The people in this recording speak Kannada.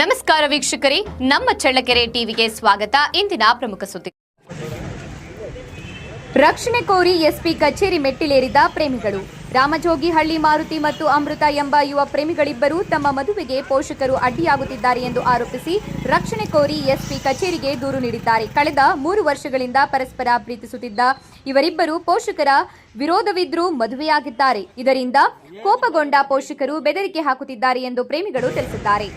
ನಮಸ್ಕಾರ ವೀಕ್ಷಕರೇ, ನಮ್ಮ ಚಳ್ಳಕೆರೆ ಟಿವಿಗೆ ಸ್ವಾಗತ. ಇಂದಿನ ಪ್ರಮುಖ ಸುದ್ದಿ ರಕ್ಷಣೆ ಕೋರಿ ಎಸ್ಪಿ ಕಚೇರಿ ಮೆಟ್ಟಿಲೇರಿದ ಪ್ರೇಮಿಗಳು. ರಾಮಜೋಗಿಹಳ್ಳಿ ಮಾರುತಿ ಮತ್ತು ಅಮೃತ ಎಂಬ ಯುವ ಪ್ರೇಮಿಗಳಿಬ್ಬರು ತಮ್ಮ ಮದುವೆಗೆ ಪೋಷಕರು ಅಡ್ಡಿಯಾಗುತ್ತಿದ್ದಾರೆ ಎಂದು ಆರೋಪಿಸಿ ರಕ್ಷಣೆ ಕೋರಿ ಎಸ್ಪಿ ಕಚೇರಿಗೆ ದೂರು ನೀಡಿದ್ದಾರೆ. ಕಳೆದ ಮೂರು ವರ್ಷಗಳಿಂದ ಪರಸ್ಪರ ಪ್ರೀತಿಸುತ್ತಿದ್ದ ಇವರಿಬ್ಬರು ಪೋಷಕರ ವಿರೋಧವಿದ್ರೂ ಮದುವೆಯಾಗಿದ್ದಾರೆ. ಇದರಿಂದ ಕೋಪಗೊಂಡ ಪೋಷಕರು ಬೆದರಿಕೆ ಹಾಕುತ್ತಿದ್ದಾರೆ ಎಂದು ಪ್ರೇಮಿಗಳು ತಿಳಿಸಿದ್ದಾರೆ.